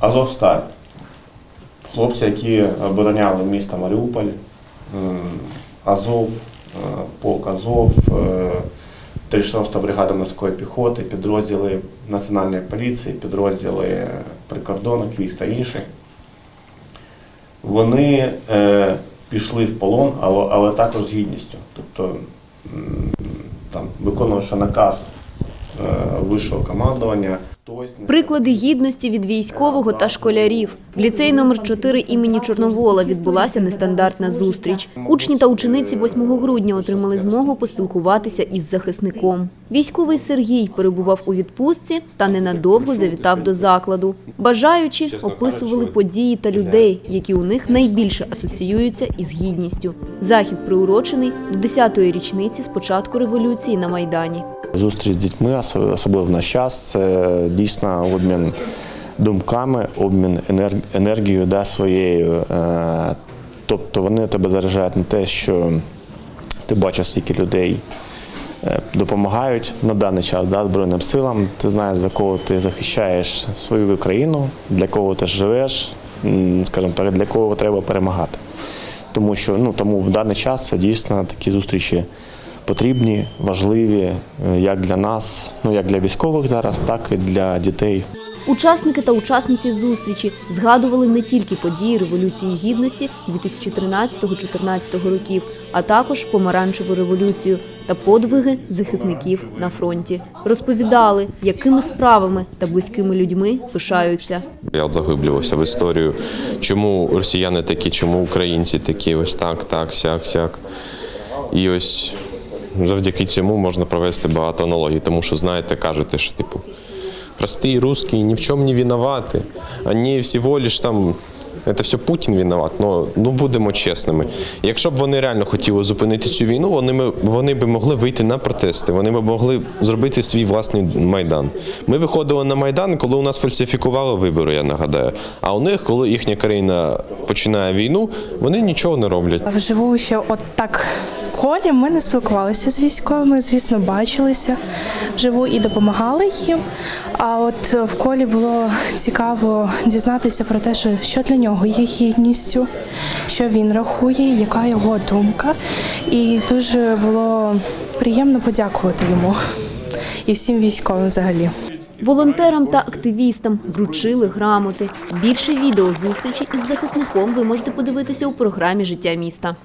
Азовсталь. Хлопці, які обороняли місто Маріуполь, Азов, е, полк Азов, е, 36 бригада морської піхоти, підрозділи Національної поліції, підрозділи прикордонок, військ та інші. Вони е, пішли в полон, але, але також з гідністю. Тобто, там, виконувавши наказ е, вищого командування, Приклади гідності від військового та школярів. В ліцеї номер 4 імені Чорновола відбулася нестандартна зустріч. Учні та учениці 8 грудня отримали змогу поспілкуватися із захисником. Військовий Сергій перебував у відпустці та ненадовго завітав до закладу. Бажаючі описували події та людей, які у них найбільше асоціюються із гідністю. Захід приурочений до 10-ї річниці з початку революції на Майдані. Зустріч з дітьми, особливо в наш час, це дійсно обмін думками, обмін енергією да, своєю. Е, Тобто вони тебе заряджають на те, що ти бачиш, скільки людей е, допомагають на даний час да, Збройним силам. Ти знаєш, за кого ти захищаєш свою країну, для кого ти живеш, скажімо так, для кого треба перемагати. Тому що ну, тому в даний час це дійсно такі зустрічі потрібні, важливі е, як для нас, ну як для військових зараз, так і для дітей. Учасники та учасниці зустрічі згадували не тільки події Революції Гідності 2013-14 років, а також помаранчеву революцію та подвиги захисників на фронті. Розповідали, якими справами та близькими людьми пишаються. Я от заглиблювався в історію, чому росіяни такі, чому українці такі, ось так, так, сяк, сяк. І ось завдяки цьому можна провести багато аналогій, тому що, знаєте, кажете, що типу прості русські ні в чому не винувати, вони всього лиш там. Це все Путін винуват, ну, ну будемо чесними. Якщо б вони реально хотіли зупинити цю війну, вони, ми- вони б могли вийти на протести, вони б могли зробити свій власний майдан. Ми виходили на майдан, коли у нас фальсифікували вибори, я нагадаю. А у них, коли їхня країна починає війну, вони нічого не роблять. Вживу ще от так в колі. Ми не спілкувалися з військовими, звісно, бачилися вживу і допомагали їм. А от в колі було цікаво дізнатися про те, що, для нього є гідністю, що він рахує, яка його думка. І дуже було приємно подякувати йому і всім військовим взагалі. Волонтерам та активістам вручили грамоти. Більше відео зустрічі із захисником ви можете подивитися у програмі Життя міста.